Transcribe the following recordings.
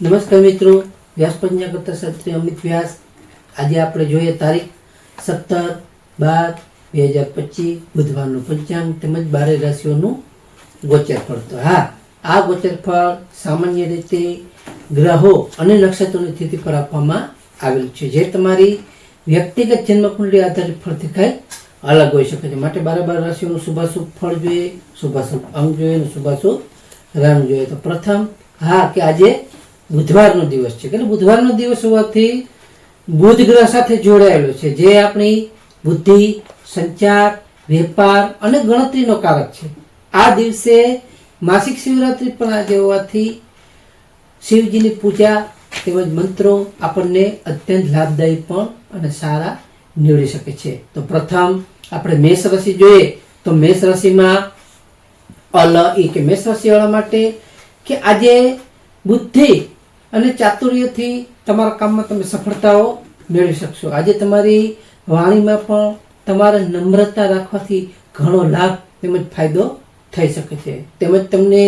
નમસ્કાર મિત્રો, વ્યાસ કરતા શાસ્ત્રી અમિત વ્યાસ. આજે આપણે જોઈએ તારીખ સત્તર બાર બે હજાર પચીસ, બુધવારનું પંચાંગ તેમજ બારે રાશિઓનું ગોચર ફળ તો હા, આ ગોચર ફળ સામાન્ય રીતે ગ્રહો અને નક્ષત્રોની સ્થિતિ પર આપવામાં આવેલું છે. જે તમારી વ્યક્તિગત જન્મકુંડલી આધારિત ફળથી કાંઈ અલગ હોઈ શકે છે. માટે બારે બાર રાશિઓનું શુભાશુભ ફળ જોઈએ, શુભાશુભ અંગ જોઈએ અને શુભાશુભ રંગ જોઈએ. તો પ્રથમ, હા, કે આજે બુધવારનો દિવસ છે. કે બુધવારનો દિવસ હોવાથી બુધ ગ્રહ સાથે જોડાયેલો છે. જે આપણી બુદ્ધિ, સંચાર, વેપાર અને ગણતરીનો કારક છે. આ દિવસે માસિક શિવરાત્રિ પણ આજે હોવાથી શિવજીની પૂજા તેમજ મંત્રો આપણને અત્યંત લાભદાયી પણ અને સારા નીવડી શકે છે. તો પ્રથમ આપણે મેષ રાશિ જોઈએ. તો મેષ રાશિમાં અલ એ કે મેષ રાશિવાળા માટે કે આજે બુદ્ધિ અને ચાતુર્યથી તમારા કામમાં તમે સફળતાઓ મેળવી શકશો. આજે તમારી વાણીમાં પણ તમારે નમ્રતા રાખવાથી ઘણો લાભ તેમજ ફાયદો થઈ શકે છે. તેમજ તમને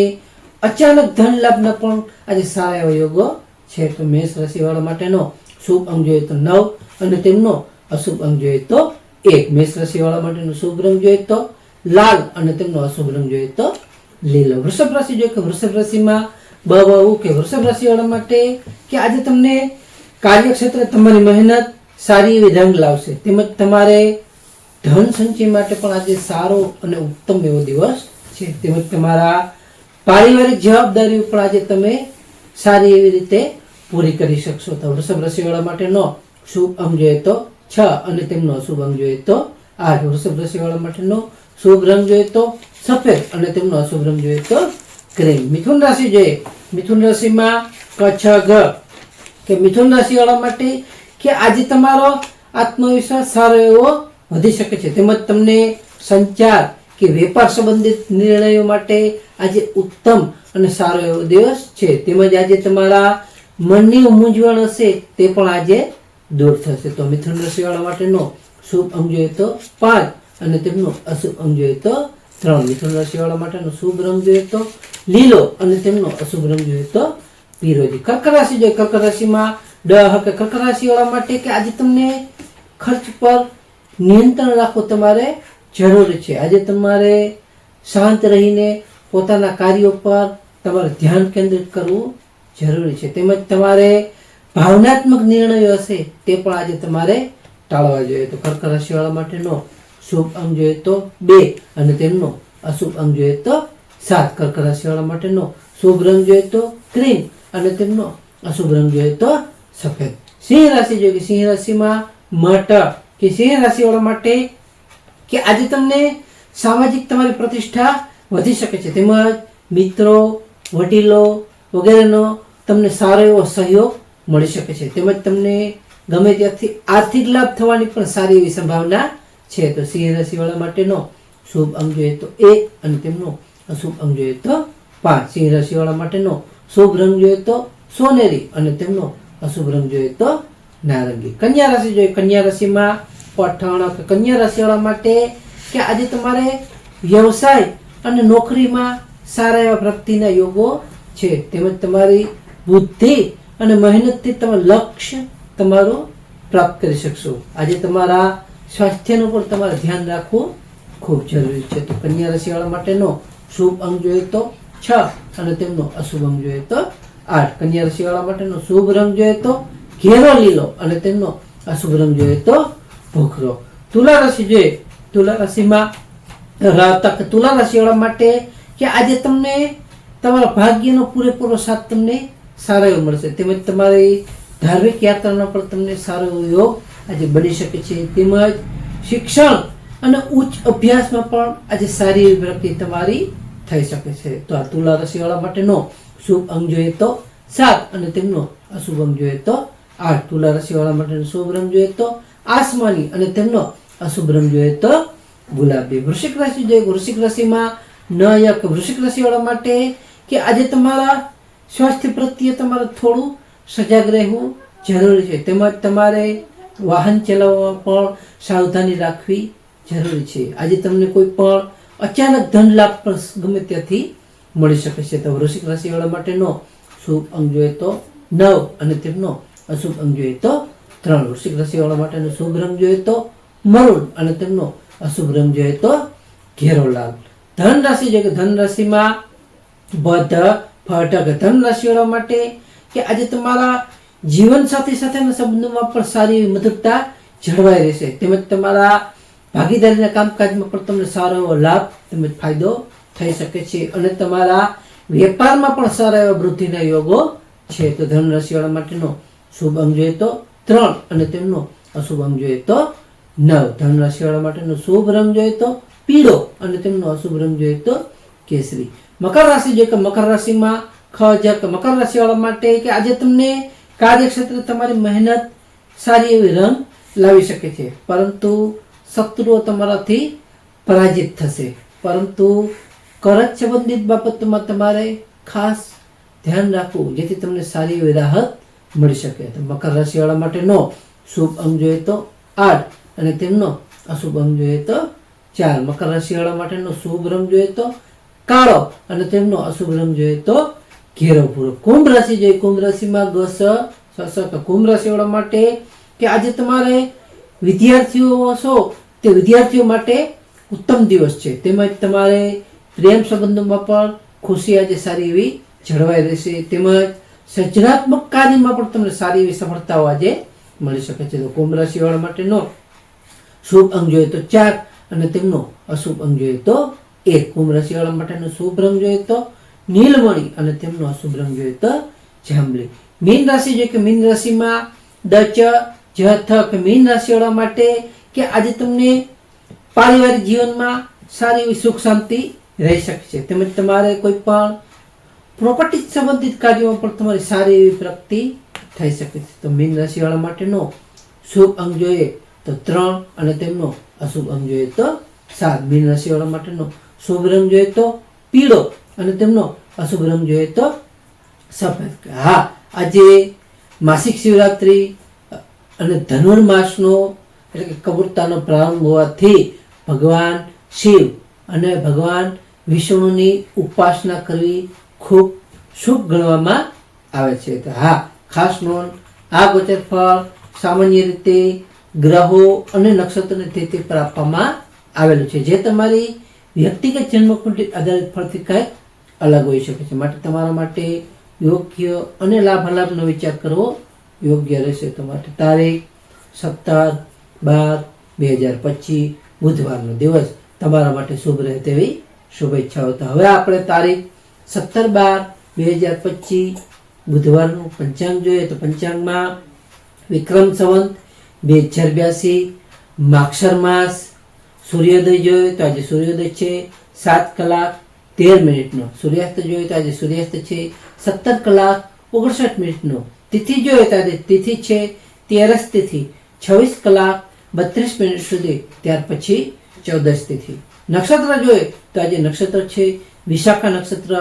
અચાનક ધન લાભના પણ આજે સારા એવા યોગો છે. તો મેષ રાશિવાળા માટેનો શુભ અંગ જોઈએ તો નવ અને તેમનો અશુભ અંગ જોઈએ તો એક. મેષ રાશિવાળા માટેનો શુભ રંગ જોઈએ તો લાલ અને તેમનો અશુભ રંગ જોઈએ તો લીલો. વૃષભ રાશિ જોઈએ કે વૃષભ રાશિમાં બહુ કે વૃષભ રાશિવાળા માટે કે આજે તમને કાર્યક્ષેત્રે તમારી મહેનત સારી એવી રંગ લાવશે. તેમજ તમારે ધન સંચય માટે પણ આજે સારો અને ઉત્તમ એવો દિવસ છે. તેમજ તમારા પારિવારિક જવાબદારીઓ પણ આજે તમે સારી એવી રીતે પૂરી કરી શકશો. તો વૃષભ રાશિવાળા માટેનો શુભ અંગ જોઈએ તો છ અને તેમનો અશુભ અંગ જોઈએ તો આઠ. વૃષભ રાશિવાળા માટેનો શુભ રંગ જોઈએ તો સફેદ અને તેમનો અશુભ રંગ જોઈએ તો ક્રીમ મિથુન રાશિ જોઈએ મિથુન રાશિમાં કચ્છ ઘ. કે મિથુન રાશિવાળા માટે કે આજે તમારો આત્મવિશ્વાસ સારો એવો વધી શકે છે. તેમજ તમને સંચાર કે વેપાર સંબંધિત નિર્ણયો માટે આજે ઉત્તમ અને સારો એવો દિવસ છે. તેમજ આજે તમારા મનની મૂંઝવણ હશે તે પણ આજે દૂર થશે. તો મિથુન રાશિવાળા માટેનો શુભ અંગ જોઈએ તો પાંચ અને તેમનો અશુભ અંગ જોઈએ તો ત્રણ મિથુન રાશિવાળા માટેનો શુભ રંગ જોઈએ તો લીલો અને તેમનો અશુભ રંગ જોઈએ તો પીરોજી કર્ક રાશિ જોઈએ કર્ક રાશિમાં ડ કે કર્ક રાશિવાળા માટે કે આજે તમને ખર્ચ પર નિયંત્રણ રાખવું તમારે જરૂરી છે. આજે તમારે શાંત રહીને પોતાના કાર્યો પર તમારે ધ્યાન કેન્દ્રિત કરવું જરૂરી છે. તેમજ તમારે ભાવનાત્મક નિર્ણયો હશે તે પણ આજે તમારે ટાળવા જોઈએ. તો કર્ક રાશિવાળા માટેનો શુભ અંગ જોઈએ તો બે અને તેમનો અશુભ અંગ જોઈએ તો સાત. કર્ક રાશિવાળા માટેનો શુભ રંગ જોઈએ તો ક્રીમ અને તેમનો અશુભ રંગ જોઈએ તો સફેદ. સિંહ રાશિ જોઈએ કે સિંહ રાશિમાં મટર. કે સિંહ રાશિવાળા માટે કે આજે તમને સામાજિક તમારી પ્રતિષ્ઠા વધી શકે છે. તેમજ મિત્રો, વડીલો વગેરેનો તમને સારો એવો સહયોગ મળી શકે છે. તેમજ તમને ગમે ત્યાંથી આર્થિક લાભ થવાની પણ સારી એવી સંભાવના છે, તો સિંહ રાશિવાળા માટેનો શુભ અંગ જોઈએ તો એક અને તેમનો અશુભ અંગ જોઈએ તો પાંચ. સિંહ રાશિવાળા માટેનો શુભ રંગ જોઈએ તો સોનેરી અને તેમનો અશુભ રંગ જોઈએ તો નારંગી. કન્યા રાશિ જોઈએ. કન્યા રાશિમાં પઠાણ કન્યા રાશિવાળા માટે કે આજે તમારે વ્યવસાય અને નોકરીમાં સારા એવા પ્રગતિના યોગો છે. તેમજ તમારી બુદ્ધિ અને મહેનતથી તમે લક્ષ્ય તમારું પ્રાપ્ત કરી શકશો. આજે તમારા સ્વાસ્થ્યનું પણ તમારે ધ્યાન રાખવું ખૂબ જરૂરી છે. તો કન્યા રાશિવાળા માટેનો શુભ અંગ જોઈએ તો છ અને તેમનો અશુભ અંગ જોઈએ તો આઠ. કન્યા રાશિવાળા માટેનો શુભ રંગ જોઈએ તો ઘેરો લીલો અને તેમનો અશુભ રંગ જોઈએ તો ભૂખરો. તુલા રાશિ જોઈએ. તુલા રાશિમાં તુલા રાશિવાળા માટે કે આજે તમને તમારા ભાગ્યનો પૂરેપૂરો સાથ તમને સારો એવો મળશે. તેમજ તમારી ધાર્મિક યાત્રાનો પણ તમને સારો એવો યોગ આજે બની શકે છે. તેમજ શિક્ષણ અને ઉચ્ચ અભ્યાસમાં પણ આજે સારી એવી પ્રગતિ તમારી થઈ શકે છે. તો આ તુલા રાશિવાળા માટેનો શુભ અંગ જોઈએ તો સાત અને તેમનો અશુભ અંગ જોઈએ તો આઠ. તુલા રાશિવાળા માટેનો શુભ રંગ જોઈએ તો આસમાની અને તેમનો અશુભ રંગ જોઈએ તો ગુલાબી. વૃશ્ચિક રાશિ જોઈએ. વૃશ્ચિક રાશિમાં ન યક વૃશ્ચિક રાશિવાળા માટે કે આજે તમારા સ્વાસ્થ્ય પ્રત્યે તમારે થોડું સજાગ રહેવું જરૂરી છે. તેમજ તમારે વાહન ચલાવવા પણ સાવધાની રાખવી જરૂરી છે. આજે તમને કોઈ પણ અચાનક ધન લાભ ગમે ત્યાંથી મળી શકે છે. તો વૃશ્ચિક રાશિવાળા માટેનો શુભ અંગ જોઈએ તો નવ અને તેમનો અશુભ અંગ જોઈએ તો ત્રણ. વૃશ્ચિક રાશિવાળા માટેનો શુભ રંગ જોઈએ તો મરુણ અને તેમનો અશુભ રંગ જોઈએ તો ઘેરો લાલ. ધન રાશિ જોઈએ ધન રાશિમાં બધ ફટક ધન રાશિવાળા માટે કે આજે તમારા જીવન સાથી સાથેના સંબંધોમાં પણ સારી મધુરતા જળવાઈ રહેશે. તેમજ તમારા ભાગીદારીના કામકાજમાં પણ તમને સારો એવો લાભ તેમજ ફાયદો થઈ શકે છે અને તમારા વેપારમાં પણ સારા એવા વૃદ્ધિના યોગો છે. તો ધન રાશિવાળા માટેનો શુભ અંગ જોઈએ તો ત્રણ અને તેમનો અશુભ અંગ જોઈએ તો નવ. ધન રાશિવાળા માટેનો શુભ રંગ જોઈએ તો પીળો અને તેમનો અશુભ રંગ જોઈએ તો કેસરી. મકર રાશિ જોઈએ કે મકર રાશિમાં ખ, જ મકર રાશિવાળા માટે કે આજે તમને કાર્યક્ષેત્રે તમારી મહેનત સારી એવી રંગ લાવી શકે છે. પરંતુ શત્રુઓ તમારાથી પરાજિત થશે. પરંતુ કરજ સંબંધિત બાબતોમાં તમારે ખાસ ધ્યાન રાખવું, જેથી તમને સારી એવી રાહત મળી શકે. તો મકર રાશિવાળા માટેનો શુભ અંગ જોઈએ તો આઠ અને તેમનો અશુભ અંગ જોઈએ તો ચાર. મકર રાશિવાળા માટેનો શુભ રંગ જોઈએ તો કાળો અને તેમનો અશુભ રંગ જોઈએ તો ઘેરો પૂરો કુંભ રાશિ જોઈએ કુંભ રાશિમાં ગસ તો કુંભ રાશિવાળા માટે કે આજે તમારે વિદ્યાર્થીઓ છો તે વિદ્યાર્થીઓ માટે ઉત્તમ દિવસ છે. તેમજ તમારે પ્રેમ સંબંધોમાં પણ ખુશી આજે સારી એવી જળવાઈ રહેશે. તેમજ સર્જનાત્મક કાર્યમાં પણ તમને સારી એવી સફળતાઓ આજે મળી શકે છે. તો કુંભ રાશિવાળા માટેનો શુભ અંગ જોઈએ તો ચાર અને તેમનો અશુભ અંગ જોઈએ તો એક. કુંભ રાશિવાળા માટેનો શુભ રંગ જોઈએ તો નીલમણી અને તેમનો અશુભ રંગ જોઈએ તો જાંબલી. મીન રાશિ જોઈએ કે મીન રાશિમાં ડચ જથક મીન રાશિવાળા માટે કે આજે તમને પારિવારિક જીવનમાં સારી એવી સુખ શાંતિ રહી શકે છે તેમજ તમારે કોઈ પણ પ્રોપર્ટી સંબંધિત કાર્યોમાં પણ તમારી સારી એવી પ્રગતિ થઈ શકે છે. તો મીન રાશિવાળા માટેનો શુભ અંગ જોઈએ તો ત્રણ અને તેમનો અશુભ અંગ જોઈએ તો સાત. મીન રાશિવાળા માટેનો શુભ રંગ જોઈએ તો પીળો. અને તેમનો અશુભ રંગ જોઈએ તો સફેદ હા, આજે માસિક શિવરાત્રિ અને ધનુર્માસનો એટલે કે કબૂરતાનો પ્રારંભ હોવાથી ભગવાન શિવ અને ભગવાન વિષ્ણુની ઉપાસના કરવી ખૂબ શુભ ગણવામાં આવે છે. તો હા, ખાસ નોંધ, આ ગોચર ફળ સામાન્ય રીતે ગ્રહો અને નક્ષત્રને તિથિ પર આપવામાં આવેલું છે. જે તમારી વ્યક્તિગત જન્મકુંડી આધારિત ફળથી કંઈક અલગ હોઈ શકે છે. માટે તમારા માટે યોગ્ય અને લાભાલાભનો વિચાર કરવો યોગ્ય રહેશે તો માટે તારીખ સત્તર બાર, બે હજાર પચીસ, બુધવારનો દિવસ તમારા માટે શુભ રહે તેવી શુભેચ્છાઓ. તો હવે આપણે તારીખ સત્તર બાર બે હજાર પચીસ, બુધવારનું પંચાંગ જોઈએ તો પંચાંગમાં વિક્રમ સંવંત, બે હજાર બ્યાસી, માક્ષર માસ, સૂર્યોદય જોઈએ તો આજે સૂર્યોદય છે. સાત કલાક તેર મિનિટનો. સૂર્યાસ્ત જોઈએ તો આજે સૂર્યાસ્ત છે સત્તર કલાક ઓગણસાઠ મિનિટનો. તિથિ જોઈએ તો આજે તિથિ છે તેરસ તિથિ, છવ્વીસ કલાક બત્રીસ મિનિટ સુધી. ત્યાર પછી ચૌદસ તિથિ. નક્ષત્ર જોઈએ તો આજે નક્ષત્ર છે વિશાખા નક્ષત્ર,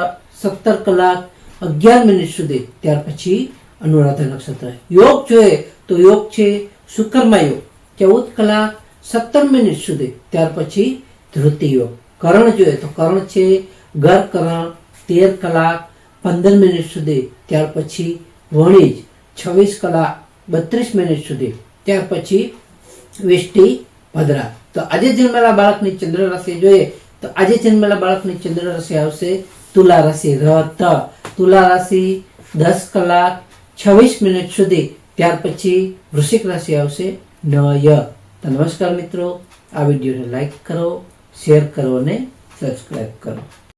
સત્તર કલાક અગિયાર મિનિટ સુધી. ત્યાર પછી અનુરાધા નક્ષત્ર. યોગ જોઈએ તો યોગ છે શુક્રમા યોગ. ચૌદ કલાક સત્તર મિનિટ સુધી. ત્યાર પછી ધૃતિ યોગ. કરણ જોઈએ તો કરણ છે ગર કરણ તેર કલાક પંદર મિનિટ સુધી, ત્યાર પછી વણીજ છવ્વીસ કલાક બત્રીસ મિનિટ સુધી, ત્યાર પછી વિષ્ટી ભદ્રા. તો આજે જન્મેલા બાળકની ચંદ્ર રાશિ જોઈએ, તો આજે જન્મેલા બાળકની ચંદ્ર રાશિ આવશે તુલા રાશિ રત તુલા રાશિ દસ કલાક છવ્વીસ મિનિટ સુધી, ત્યાર પછી વૃશ્ચિક રાશિ આવશે નય. તો નમસ્કાર મિત્રો, આ વિડીયોને લાઈક કરો, શેર કરો અને સબસ્ક્રાઈબ કરો.